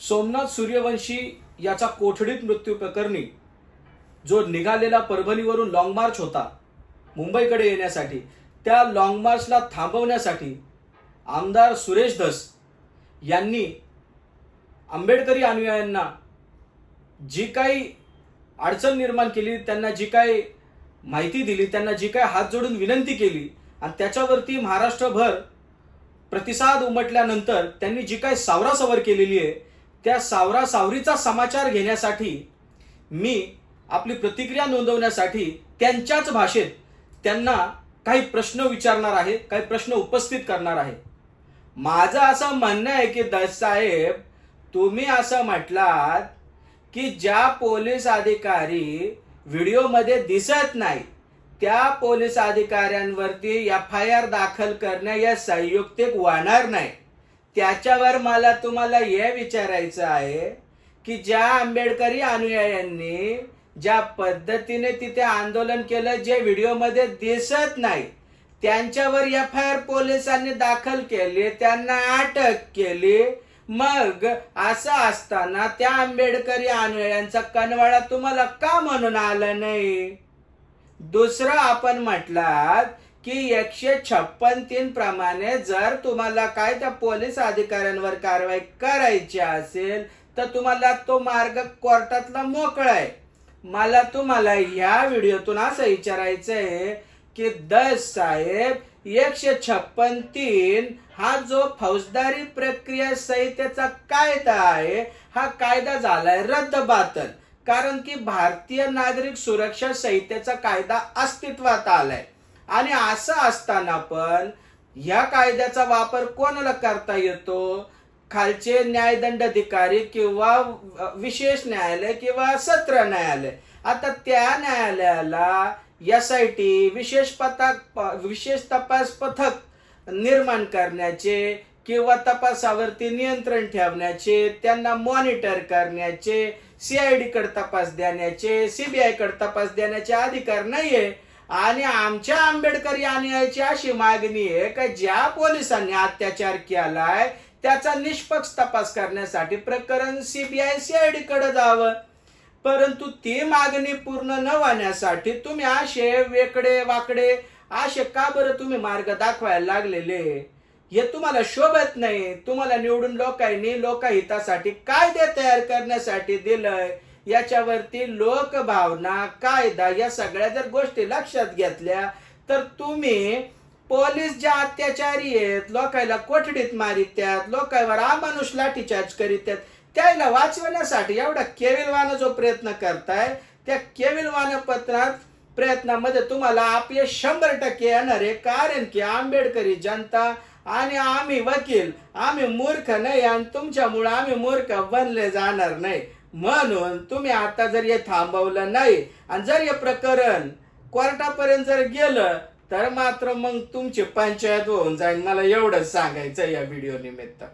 सोमनाथ सूर्यवंशी याचा कोठडीत मृत्यू प्रकरणी जो निघालेला परभणीवरून लॉंग मार्च होता मुंबईकडे येण्यासाठी त्या लॉंग मार्चला थांबवण्यासाठी आमदार सुरेश धस यांनी आंबेडकरी अनुयायांना जी काही अडचण निर्माण केली त्यांना जी काही माहिती दिली त्यांना जी काही हात जोडून विनंती केली आणि त्याच्यावरती महाराष्ट्रभर प्रतिसाद उमटल्यानंतर त्यांनी जी काही सावरासावर केलेली आहे त्या सावरा सावरीचा समाचार घेण्यासाठी मी आपली प्रतिक्रिया नोंदवण्यासाठी त्यांच्याच भाषेत त्यांना काही प्रश्न विचारणार आहे काही प्रश्न उपस्थित करणार आहे. माझं असं म्हणणं आहे की दसाहेब साहेब तुम्ही असं म्हटलात की ज्या पोलीस अधिकारी व्हिडिओमध्ये दिसत नाही त्या पोलीस अधिकाऱ्यांवरती एफ आय आर दाखल करणं या संयुक्तिक वाहणार नाही. त्याच्यावर मला तुम्हाला हे विचारायचं आहे की ज्या आंबेडकरी अनुयायांनी ज्या पद्धतीने तिथे आंदोलन केलं जे व्हिडिओमध्ये दिसत नाही त्यांच्यावर एफ आय आर पोलिसांनी दाखल केली त्यांना अटक केली मग असं असताना त्या आंबेडकरी अनुयायांचा कनवाळा तुम्हाला का म्हणून आला नाही? दुसरं आपण म्हटलात की एकशे छप्पन तीन प्रमाणे जर तुम्हाला काय त्या पोलीस अधिकाऱ्यांवर कारवाई करायची असेल तर तुम्हाला तो मार्ग कोर्टातला मोकळा आहे. मला तुम्हाला ह्या व्हिडिओतून असं विचारायचं आहे की दस साहेब एकशे छप्पन तीन हा जो फौजदारी प्रक्रिया संहितेचा कायदा आहे हा कायदा झालाय रद्दबातल. कारण की भारतीय नागरिक सुरक्षा संहितेचा कायदा अस्तित्वात आलाय. आणि असं असताना पण ह्या कायद्याचा वापर कोणाला करता येतो? खालचे न्यायदंडाधिकारी किंवा विशेष न्यायालय किंवा सत्र न्यायालय. आता त्या न्यायालयाला एस आय टी विशेष पथक विशेष तपास पथक निर्माण करण्याचे किंवा तपासावरती नियंत्रण ठेवण्याचे त्यांना मॉनिटर करण्याचे सीआयडी कडे तपास देण्याचे सीबीआयकडे तपास देण्याचे अधिकार नाहीये. आणि आमच्या आंबेडकरी अनुयायाची अशी मागणी आहे का ज्या पोलिसांनी अत्याचार केलाय त्याचा निष्पक्ष तपास करण्यासाठी प्रकरण सीबीआय सीआयडी कडे जावं. परंतु ती मागणी पूर्ण न होण्यासाठी तुम्ही असे वेकडे वाकडे असे का बरं तुम्ही मार्ग दाखवायला लागलेले? हे तुम्हाला शोभत नाही. तुम्हाला निवडून लोकांनी लोकहितासाठी कायदे तयार करण्यासाठी दिलंय. याच्यावरती लोकभावना कायदा या सगळ्या जर गोष्टी लक्षात घेतल्या तर तुम्ही पोलीस ज्या अत्याचारी आहेत लोकायला कोठडीत मारित्यात लोकांवर अमानुष लाठीचार्ज करीत त्याला वाचवण्यासाठी एवढा केविलवान जो प्रयत्न करताय त्या केविलवान पत्रात प्रयत्नामध्ये तुम्हाला आपले शंभर टक्के येणार आहे कारण की आंबेडकरी जनता आणि आम्ही वकील आम्ही मूर्ख नाही आणि तुमच्यामुळे आम्ही मूर्ख बनले जाणार नाही. म्हणून तुम्ही आता जर हे थांबवलं नाही आणि जर हे प्रकरण कोर्टापर्यंत जर गेलं तर मात्र मग तुमची पंचायत होऊन जाईल. मला एवढंच सांगायचं या व्हिडिओ निमित्त.